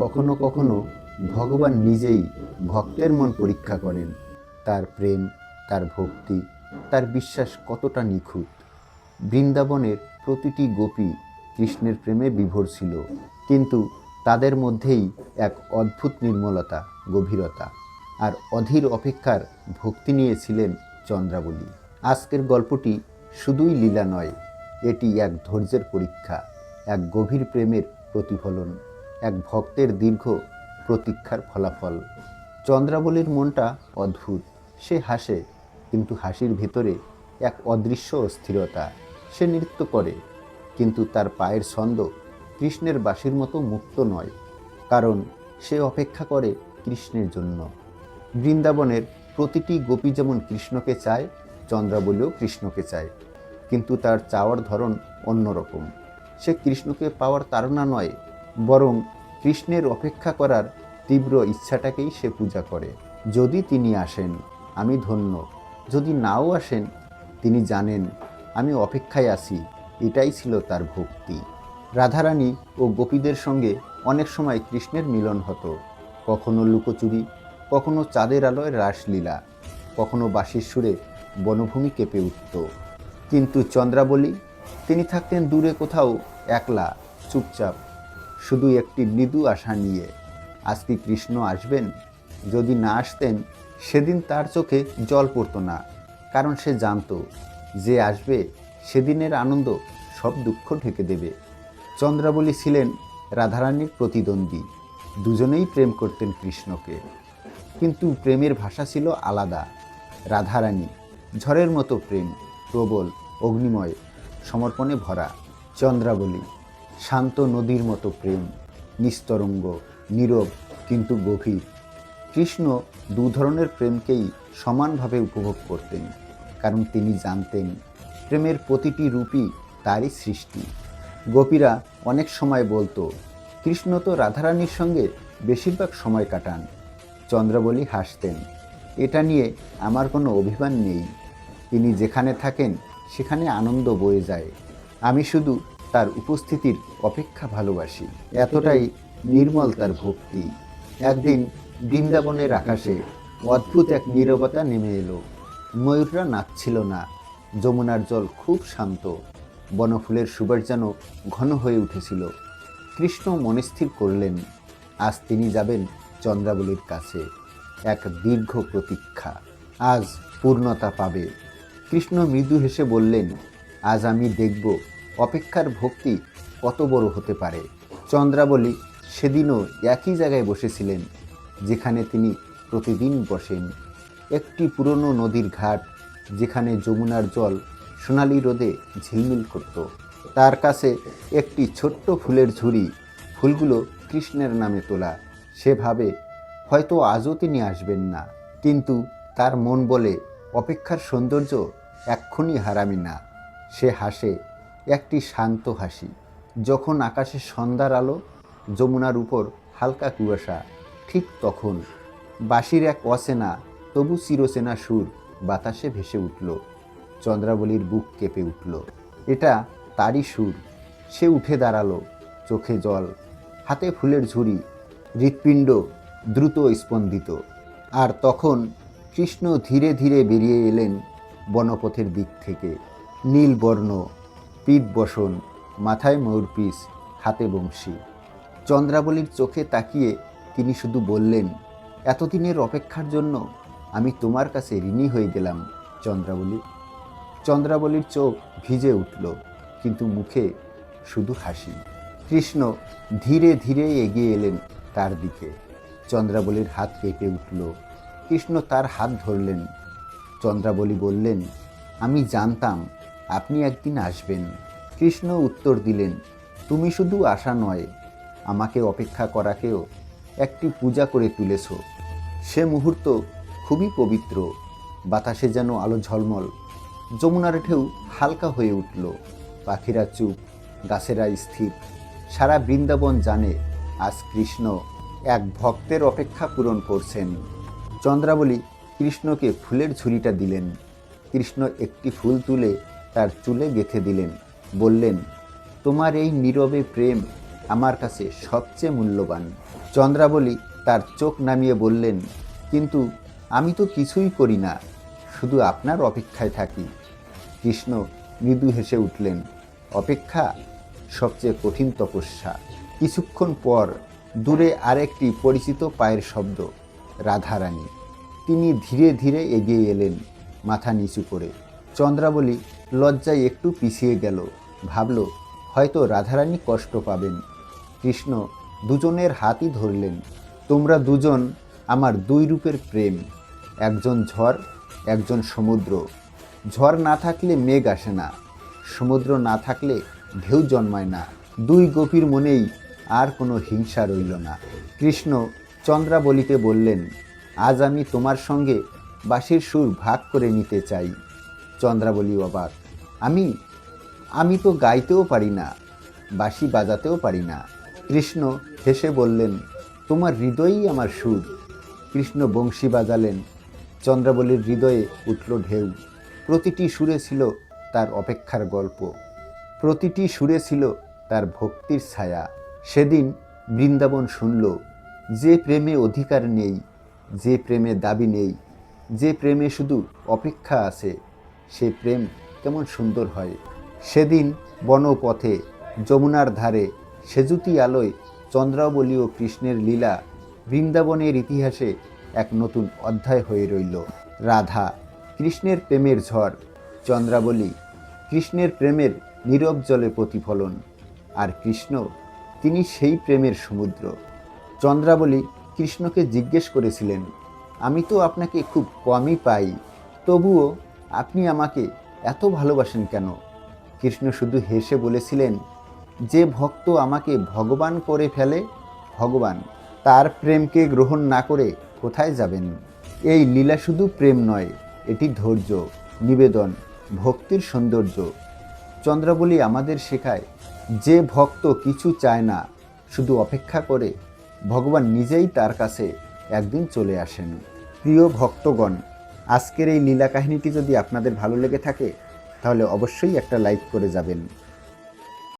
কখনো কখনো ভগবান নিজেই ভক্তের মন পরীক্ষা করেন। তার প্রেম, তার ভক্তি, তার বিশ্বাস কতটা নিখুঁত। বৃন্দাবনের প্রতিটি গোপী কৃষ্ণের প্রেমে বিভোর ছিল, কিন্তু তাদের মধ্যেই এক অদ্ভুত নির্মলতা, গভীরতা আর অধীর অপেক্ষার ভক্তি নিয়েছিলেন চন্দ্রাবলী। আজকের গল্পটি শুধুই লীলা নয়, এটি এক ধৈর্যের পরীক্ষা, এক গভীর প্রেমের প্রতিফলন। এক ভক্তের দীর্ঘ প্রতীক্ষার ফলাফল। চন্দ্রাবলীর মনটা অদ্ভুত। সে হাসে, কিন্তু হাসির ভেতরে এক অদৃশ্য অস্থিরতা। সে নৃত্য করে, কিন্তু তার পায়ের ছন্দ কৃষ্ণের বাসির মতো মুক্ত নয়, কারণ সে অপেক্ষা করে কৃষ্ণের জন্য। বৃন্দাবনের প্রতিটি গোপী যেমন কৃষ্ণকে চায়, চন্দ্রাবলীও কৃষ্ণকে চায়, কিন্তু তার চাওয়ার ধরন অন্যরকম। সে কৃষ্ণকে পাওয়ার তাড়না নয়, বরং কৃষ্ণের অপেক্ষা করার তীব্র ইচ্ছাটাকেই সে পূজা করে। যদি তিনি আসেন, আমি ধন্য। যদি নাও আসেন, তিনি জানেন, আমি অপেক্ষায় আছি। এটাই ছিল তার ভক্তি। রাধারানী ও গোপীদের সঙ্গে অনেক সময় কৃষ্ণের মিলন হতো। কখনো লুকোচুরি, কখনো চাঁদের আলোয় রাসলীলা, কখনো বাঁশির সুরে বনভূমি কেঁপে উঠত। কিন্তু চন্দ্রাবলী, তিনি থাকতেন দূরে কোথাও, একলা, চুপচাপ। শুধু একটি মৃদু আশা নিয়ে। আজ কি কৃষ্ণ আসবেন? যদি না আসতেন, সেদিন তার চোখে জল পড়তো না, কারণ সে জানতো, যে আসবে, সেদিনের আনন্দ সব দুঃখ ঢেকে দেবে। চন্দ্রাবলী ছিলেন রাধারানীর প্রতিদ্বন্দ্বী। দুজনেই প্রেম করতেন কৃষ্ণকে। কিন্তু প্রেমের ভাষা ছিল আলাদা। রাধারানী, ঝড়ের মতো প্রেম, প্রবল, অগ্নিময়, সমর্পণে ভরা। চন্দ্রাবলী শান্ত নদীর মতো প্রেম, নিস্তরঙ্গ, নীরব কিন্তু গভীর। কৃষ্ণ দু ধরনের প্রেমকেই সমানভাবে উপভোগ করতেন, কারণ তিনি জানতেন প্রেমের প্রতিটি রূপই তারই সৃষ্টি। গোপীরা অনেক সময় বলতো, কৃষ্ণ তো রাধারানীর সঙ্গে বেশিরভাগ সময় কাটান। চন্দ্রাবলী হাসতেন, এটা নিয়ে আমার কোনো অভিমান নেই। তিনি যেখানে থাকেন, সেখানে আনন্দ বয়ে যায়। আমি শুধু তার উপস্থিতির অপেক্ষা ভালোবাসি। এতটাই নির্মল তার ভক্তি। একদিন বৃন্দাবনের আকাশে অদ্ভুত এক নীরবতা নেমে এলো। ময়ূররা নাচছিল না। যমুনার জল খুব শান্ত। বনফুলের সুবাস যেন ঘন হয়ে উঠেছিল। কৃষ্ণ মনস্থির করলেন, আজ তিনি যাবেন চন্দ্রাবলীর কাছে। এক দীর্ঘ প্রতীক্ষা। আজ পূর্ণতা পাবে। কৃষ্ণ মৃদু হেসে বললেন, আজ আমি দেখব অপেক্ষার ভক্তি কত বড় হতে পারে? চন্দ্রাবলী সেদিনও একই জায়গায় বসেছিলেন, যেখানে তিনি প্রতিদিন বসেন। একটি পুরনো নদীর ঘাট, যেখানে যমুনার জল সোনালি রোদে ঝিলমিল করত। তার কাছে একটি ছোট্ট ফুলের ঝুড়ি, ফুলগুলো কৃষ্ণের নামে তোলা। সেভাবে হয়তো আজও তিনি আসবেন না। কিন্তু তার মন বলে, অপেক্ষার সৌন্দর্য এক্ষুনি হারামি না। সে হাসে একটি শান্ত হাসি। যখন আকাশে সন্ধ্যার আলো, যমুনার উপর হালকা কুয়াশা, ঠিক তখন বাঁশির এক অচেনা, তবু চিরচেনা সুর বাতাসে ভেসে উঠল। চন্দ্রাবলীর বুক কেঁপে উঠল। এটা তারই সুর। সে উঠে দাঁড়াল, চোখে জল, হাতে ফুলের ঝুড়ি, হৃৎপিণ্ড দ্রুত স্পন্দিত। আর তখন কৃষ্ণ ধীরে ধীরে বেরিয়ে এলেন বনপথের দিক থেকে। নীল বর্ণ পিঠ বসন, মাথায় ময়ূরপিস হাতে বংশী। চন্দ্রাবলীর চোখে তাকিয়ে তিনি শুধু বললেন, এতদিনের অপেক্ষার জন্য আমি তোমার কাছে ঋণী হয়ে গেলাম, চন্দ্রাবলী। চন্দ্রাবলীর চোখ ভিজে উঠল, কিন্তু মুখে শুধু হাসি। কৃষ্ণ ধীরে ধীরে এগিয়ে এলেন তার দিকে। চন্দ্রাবলীর হাত কেঁপে উঠল। কৃষ্ণ তার হাত ধরলেন। চন্দ্রাবলী বললেন, আমি জানতাম আপনি একদিন আসবেন। কৃষ্ণ উত্তর দিলেন, তুমি শুধু আশা নয়, আমাকে অপেক্ষা করাকেও একটি পূজা করে তুলেছ। সে মুহূর্ত খুবই পবিত্র, বাতাসে যেন আলো ঝলমল, যমুনার ঢেউ হালকা হয়ে উঠল, পাখিরা চুপ, গাছেরা স্থির, সারা বৃন্দাবন জানে আজ কৃষ্ণ এক ভক্তের অপেক্ষা পূরণ করছেন। চন্দ্রাবলী কৃষ্ণকে ফুলের ঝুড়িটা দিলেন। কৃষ্ণ একটি ফুল তুলে তার চুলে গেঁথে দিলেন, বললেন, তোমার এই নীরবে প্রেম আমার কাছে সবচেয়ে মূল্যবান। চন্দ্রাবলী তার চোখ নামিয়ে বললেন, কিন্তু আমি তো কিছুই করি না, শুধু আপনার অপেক্ষায় থাকি। কৃষ্ণ মৃদু হেসে উঠলেন, অপেক্ষা সবচেয়ে কঠিন তপস্যা। কিছুক্ষণ পর দূরে আরেকটি পরিচিত পায়ের শব্দ, রাধারানী। তিনি ধীরে ধীরে এগিয়ে এলেন মাথা নিচু করে। চন্দ্রাবলী লজ্জায় একটু পিছিয়ে গেল। ভাবল, হয়তো রাধারানী কষ্ট পাবেন। কৃষ্ণ দুজনের হাতই ধরলেন। তোমরা দুজন আমার দুই রূপের প্রেম। একজন ঝড়, একজন সমুদ্র। ঝড় না থাকলে মেঘ আসে না। সমুদ্র না থাকলে ঢেউ জন্মায় না। দুই গোপীর মনেই আর কোনো হিংসা রইল না। কৃষ্ণ চন্দ্রাবলিতে বললেন, আজ আমি তোমার সঙ্গে বাঁশির সুর ভাগ করে নিতে চাই। চন্দ্রাবলী অবাক আমি আমি তো গাইতেও পারি না, বাঁশি বাজাতেও পারি না। কৃষ্ণ হেসে বললেন, তোমার হৃদয়ই আমার সুর। কৃষ্ণ বংশী বাজালেন, চন্দ্রাবলীর হৃদয়ে উঠল ঢেউ। প্রতিটি সুরে ছিল তার অপেক্ষার গল্প। প্রতিটি সুরে ছিল তার ভক্তির ছায়া। সেদিন বৃন্দাবন শুনল, যে প্রেমে অধিকার নেই, যে প্রেমে দাবি নেই, যে প্রেমে শুধু অপেক্ষা আছে সে প্রেম কেমন সুন্দর হয়। সেদিন বনপথে যমুনার ধারে সেজুতি আলোয় চন্দ্রাবলী ও কৃষ্ণের লীলা বৃন্দাবনের ইতিহাসে এক নতুন অধ্যায় হয়ে রইল। রাধা, কৃষ্ণের প্রেমের ঝড়, চন্দ্রাবলী, কৃষ্ণের প্রেমের নীরব জলে প্রতিফলন, আর কৃষ্ণ, তিনি সেই প্রেমের সমুদ্র। চন্দ্রাবলী কৃষ্ণকে জিজ্ঞেস করেছিলেন, আমি তো আপনাকে খুব কমই পাই, তবুও আপনি আমাকে এত ভালোবাসেন কেন? কৃষ্ণ শুধু হেসে বলেছিলেন, যে ভক্ত আমাকে ভগবান করে ফেলে, ভগবান তার প্রেমকে গ্রহণ না করে কোথায় যাবেন? এই লীলা শুধু প্রেম নয়, এটি ধৈর্য, নিবেদন, ভক্তির সৌন্দর্য। চন্দ্রাবলী আমাদের শেখায়, যে ভক্ত কিছু চায় না, শুধু অপেক্ষা করে, ভগবান নিজেই তার কাছে একদিন চলে আসেন। প্রিয় ভক্তগণ আজকের এই লীলা কাহিনীটি যদি আপনাদের ভালো লেগে থাকে, তাহলে অবশ্যই একটা লাইক করে যাবেন।